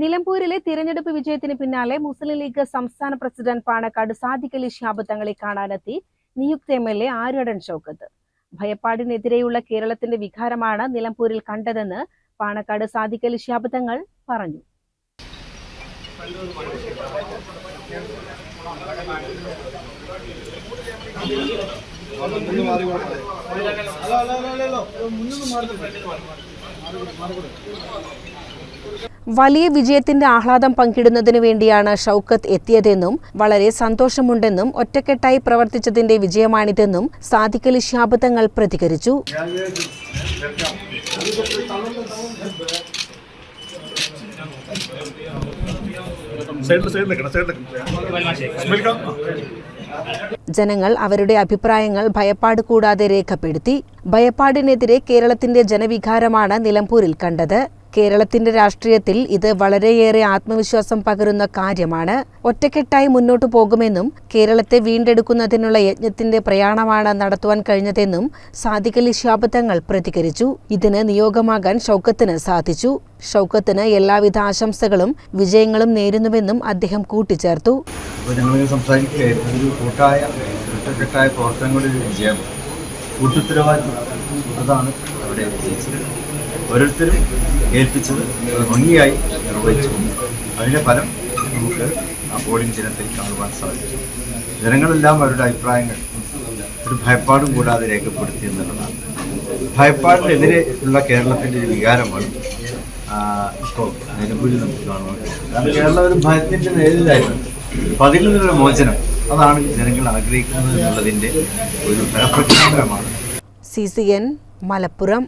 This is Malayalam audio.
നിലമ്പൂരിലെ തിരഞ്ഞെടുപ്പ് വിജയത്തിന് പിന്നാലെ മുസ്ലിം ലീഗ് സംസ്ഥാന പ്രസിഡന്റ് പാണക്കാട് സാദിഖ് അലി ശിഹാബ് തങ്ങളെ കാണാനെത്തി നിയുക്ത M L A Aryadan Shoukath ഭയപ്പാടിനെതിരെയുള്ള കേരളത്തിന്റെ വികാരമാണ് നിലമ്പൂരിൽ കണ്ടതെന്ന് പാണക്കാട് സാദിഖ് അലി തങ്ങൾ പറഞ്ഞു വലിയ വിജയത്തിന്റെ ആഹ്ലാദം പങ്കിടുന്നതിനു വേണ്ടിയാണ് ഷൗക്കത്ത് എത്തിയതെന്നും വളരെ സന്തോഷമുണ്ടെന്നും ഒറ്റക്കെട്ടായി പ്രവർത്തിച്ചതിന്റെ വിജയമാണിതെന്നും സാദിഖലി അലി പ്രതികരിച്ചു. ജനങ്ങൾ അവരുടെ അഭിപ്രായങ്ങൾ ഭയപ്പാട് കൂടാതെ രേഖപ്പെടുത്തി. ഭയപ്പാടിനെതിരെ കേരളത്തിന്റെ ജനവികാരമാണ് നിലമ്പൂരിൽ കണ്ടത്. കേരളത്തിന്റെ രാഷ്ട്രീയത്തിൽ ഇത് വളരെയേറെ ആത്മവിശ്വാസം പകരുന്ന കാര്യമാണ്. ഒറ്റക്കെട്ടായി മുന്നോട്ടു പോകുമെന്നും കേരളത്തെ വീണ്ടെടുക്കുന്നതിനുള്ള യജ്ഞത്തിന്റെ പ്രയാണമാണ് നടത്തുവാൻ കഴിഞ്ഞതെന്നും സാദിഖ് അലി ശിഹാബ് പ്രതികരിച്ചു. ഇതിന് നിയോഗമാകാൻ ഷൗക്കത്തിന് സാധിച്ചു. ഷൗക്കത്തിന് എല്ലാവിധ ആശംസകളും വിജയങ്ങളും നേരുന്നുവെന്നും അദ്ദേഹം കൂട്ടിച്ചേർത്തു. അതാണ് അവിടെ ഓരോരുത്തരും ഏൽപ്പിച്ചത് ഭംഗിയായി നിർവഹിച്ചു അതിന്റെ ഫലം നമുക്ക് ആ പോളിംഗ് ദിനത്തിൽ കാണുവാൻ സാധിച്ചു. ജനങ്ങളെല്ലാം അവരുടെ അഭിപ്രായങ്ങൾ ഒരു ഭയപ്പാടും കൂടാതെ രേഖപ്പെടുത്തി എന്നുള്ളതാണ്. ഭയപ്പാടിനെതിരെ ഉള്ള കേരളത്തിന്റെ ഒരു വികാരമാണ് ഇപ്പോൾ നിലമ്പൂരിൽ നമുക്ക് കാണുവാൻ കാരണം കേരളം ഒരു ഭയത്തിന്റെ നേരിലായിരുന്നു. അപ്പം അതിൽ മോചനം അതാണ് ജനങ്ങൾ ആഗ്രഹിക്കുന്നത് എന്നുള്ളതിന്റെ ഒരു ഫലപ്രഖ്യാപനമാണ്. C C N Malappuram